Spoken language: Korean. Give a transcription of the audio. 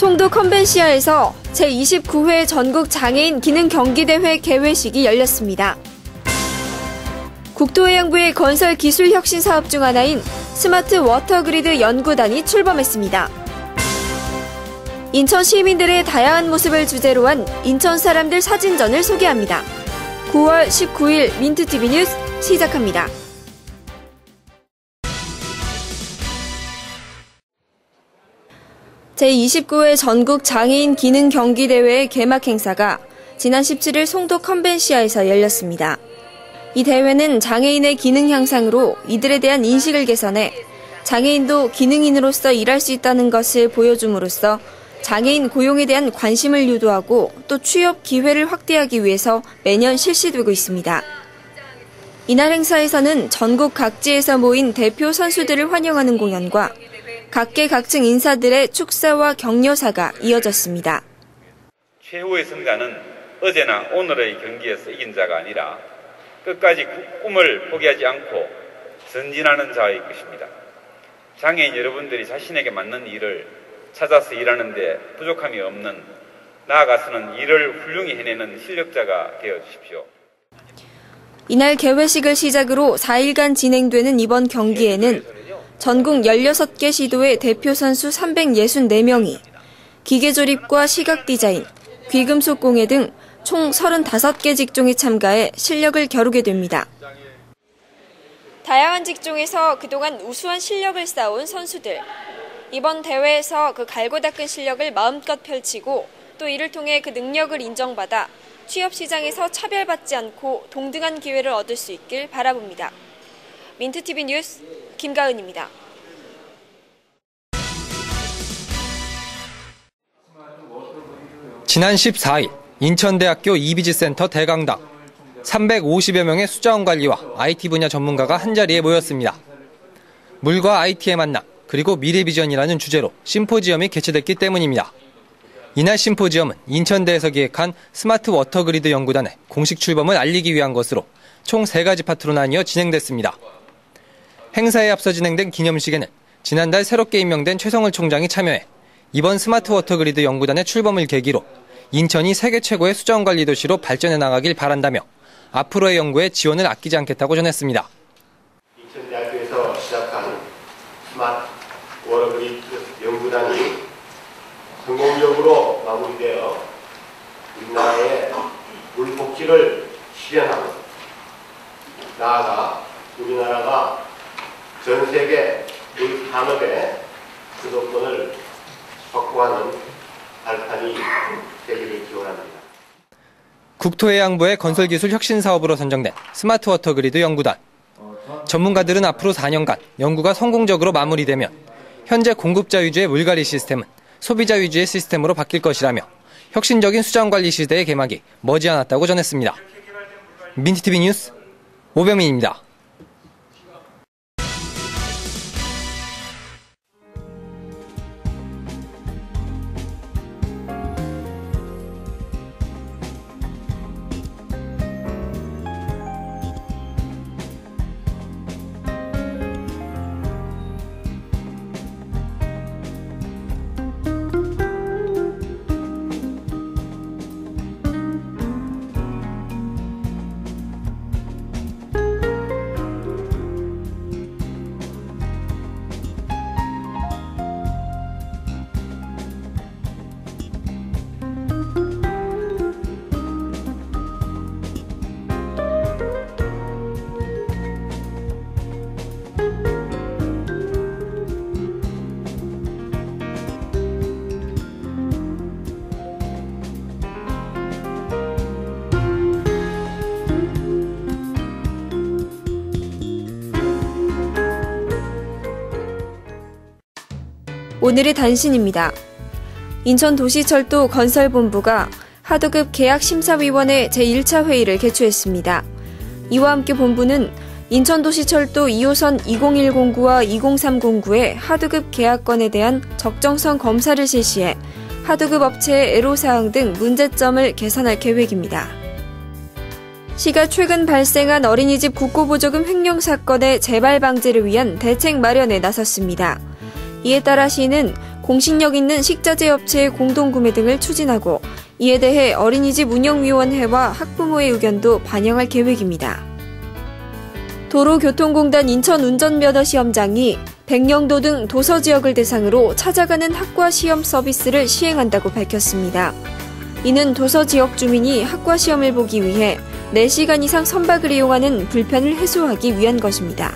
송도 컨벤시아에서 제29회 전국 장애인 기능 경기대회 개회식이 열렸습니다. 국토해양부의 건설 기술 혁신 사업 중 하나인 스마트 워터그리드 연구단이 출범했습니다. 인천 시민들의 다양한 모습을 주제로 한 인천 사람들 사진전을 소개합니다. 9월 19일 민트TV 뉴스 시작합니다. 제29회 전국 장애인 기능 경기대회의 개막 행사가 지난 17일 송도 컨벤시아에서 열렸습니다. 이 대회는 장애인의 기능 향상으로 이들에 대한 인식을 개선해 장애인도 기능인으로서 일할 수 있다는 것을 보여줌으로써 장애인 고용에 대한 관심을 유도하고 또 취업 기회를 확대하기 위해서 매년 실시되고 있습니다. 이날 행사에서는 전국 각지에서 모인 대표 선수들을 환영하는 공연과 각계각층 인사들의 축사와 격려사가 이어졌습니다. 최후의 승자는 어제나 오늘의 경기에서 이긴 자가 아니라 끝까지 꿈을 포기하지 않고 전진하는 자의 것입니다. 장애인 여러분들이 자신에게 맞는 일을 찾아서 일하는데 부족함이 없는 나아가서는 일을 훌륭히 해내는 실력자가 되어 주십시오. 이날 개회식을 시작으로 4일간 진행되는 이번 경기에는 전국 16개 시도의 대표 선수 364명이 기계조립과 시각디자인, 귀금속 공예 등 총 35개 직종에 참가해 실력을 겨루게 됩니다. 다양한 직종에서 그동안 우수한 실력을 쌓아온 선수들. 이번 대회에서 그 갈고 닦은 실력을 마음껏 펼치고 또 이를 통해 그 능력을 인정받아 취업 시장에서 차별받지 않고 동등한 기회를 얻을 수 있길 바라봅니다. 민트TV 뉴스 김가은입니다. 지난 14일 인천대학교 이비지 센터 대강당 350여 명의 수자원 관리와 IT 분야 전문가가 한자리에 모였습니다. 물과 IT의 만남 그리고 미래 비전이라는 주제로 심포지엄이 개최됐기 때문입니다. 이날 심포지엄은 인천대에서 기획한 스마트 워터그리드 연구단의 공식 출범을 알리기 위한 것으로 총 3가지 파트로 나뉘어 진행됐습니다. 행사에 앞서 진행된 기념식에는 지난달 새롭게 임명된 최성을 총장이 참여해 이번 스마트 워터그리드 연구단의 출범을 계기로 인천이 세계 최고의 수자원 관리 도시로 발전해 나가길 바란다며 앞으로의 연구에 지원을 아끼지 않겠다고 전했습니다. 인천대학교에서 시작한 스마트 워터그리드 연구단이 성공적으로 마무리되어 우리나라의 물 복지를 실현하고 나아가 우리나라가 전 세계 물 산업의 주도권을 확보하는 발판이 되기를 기원합니다. 국토해양부의 건설기술 혁신 사업으로 선정된 스마트 워터 그리드 연구단. 전문가들은 앞으로 4년간 연구가 성공적으로 마무리되면 현재 공급자 위주의 물관리 시스템은 소비자 위주의 시스템으로 바뀔 것이라며 혁신적인 수장 관리 시대의 개막이 머지않았다고 전했습니다. 민트TV 뉴스 오병민입니다. 오늘의 단신입니다. 인천도시철도 건설본부가 하도급 계약심사위원회 제1차 회의를 개최했습니다. 이와 함께 본부는 인천도시철도 2호선 20109와 20309의 하도급 계약건에 대한 적정성 검사를 실시해 하도급 업체의 애로사항 등 문제점을 개선할 계획입니다. 시가 최근 발생한 어린이집 국고보조금 횡령 사건의 재발 방지를 위한 대책 마련에 나섰습니다. 이에 따라 시는 공신력 있는 식자재 업체의 공동구매 등을 추진하고 이에 대해 어린이집 운영위원회와 학부모의 의견도 반영할 계획입니다. 도로교통공단 인천운전면허 시험장이 백령도 등 도서 지역을 대상으로 찾아가는 학과 시험 서비스를 시행한다고 밝혔습니다. 이는 도서 지역 주민이 학과 시험을 보기 위해 4시간 이상 선박을 이용하는 불편을 해소하기 위한 것입니다.